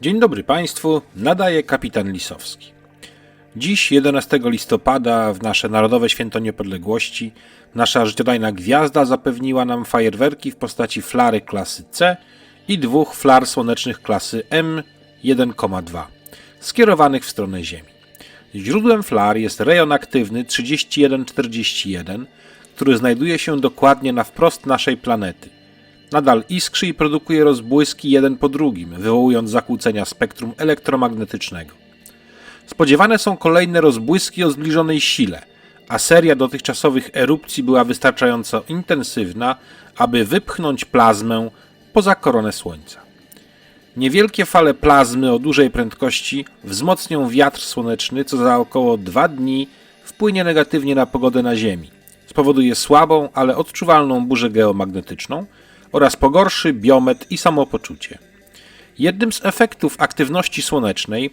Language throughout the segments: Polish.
Dzień dobry Państwu, nadaje kapitan Lisowski. Dziś, 11 listopada, w nasze Narodowe Święto Niepodległości, nasza życiodajna gwiazda zapewniła nam fajerwerki w postaci flary klasy C i dwóch flar słonecznych klasy M1,2, skierowanych w stronę Ziemi. Źródłem flar jest rejon aktywny 3141, który znajduje się dokładnie na wprost naszej planety. Nadal iskrzy i produkuje rozbłyski jeden po drugim, wywołując zakłócenia spektrum elektromagnetycznego. Spodziewane są kolejne rozbłyski o zbliżonej sile, a seria dotychczasowych erupcji była wystarczająco intensywna, aby wypchnąć plazmę poza koronę Słońca. Niewielkie fale plazmy o dużej prędkości wzmocnią wiatr słoneczny, co za około dwa dni wpłynie negatywnie na pogodę na Ziemi. Spowoduje słabą, ale odczuwalną burzę geomagnetyczną oraz pogorszy biometr i samopoczucie. Jednym z efektów aktywności słonecznej,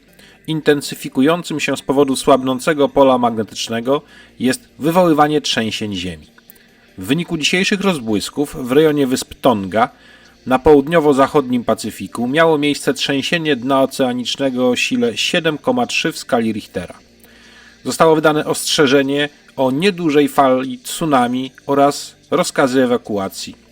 intensyfikującym się z powodu słabnącego pola magnetycznego, jest wywoływanie trzęsień Ziemi. W wyniku dzisiejszych rozbłysków w rejonie wysp Tonga na południowo-zachodnim Pacyfiku miało miejsce trzęsienie dna oceanicznego o sile 7,3 w skali Richtera. Zostało wydane ostrzeżenie o niedużej fali tsunami oraz rozkazy ewakuacji.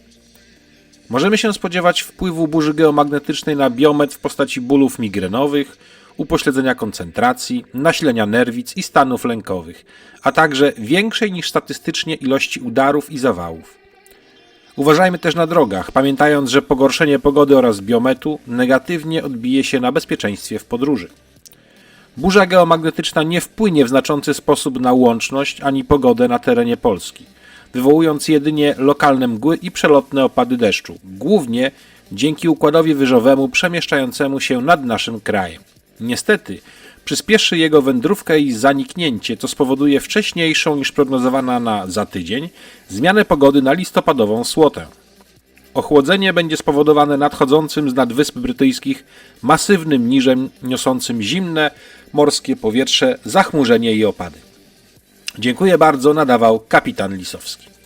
Możemy się spodziewać wpływu burzy geomagnetycznej na biometr w postaci bólów migrenowych, upośledzenia koncentracji, nasilenia nerwic i stanów lękowych, a także większej niż statystycznie ilości udarów i zawałów. Uważajmy też na drogach, pamiętając, że pogorszenie pogody oraz biometru negatywnie odbije się na bezpieczeństwie w podróży. Burza geomagnetyczna nie wpłynie w znaczący sposób na łączność ani pogodę na terenie Polski, wywołując jedynie lokalne mgły i przelotne opady deszczu, głównie dzięki układowi wyżowemu przemieszczającemu się nad naszym krajem. Niestety, przyspieszy jego wędrówkę i zaniknięcie, co spowoduje wcześniejszą niż prognozowana na za tydzień zmianę pogody na listopadową słotę. Ochłodzenie będzie spowodowane nadchodzącym z nad Wysp Brytyjskich masywnym niżem niosącym zimne morskie powietrze, zachmurzenie i opady. Dziękuję bardzo, nadawał kapitan Lisowski.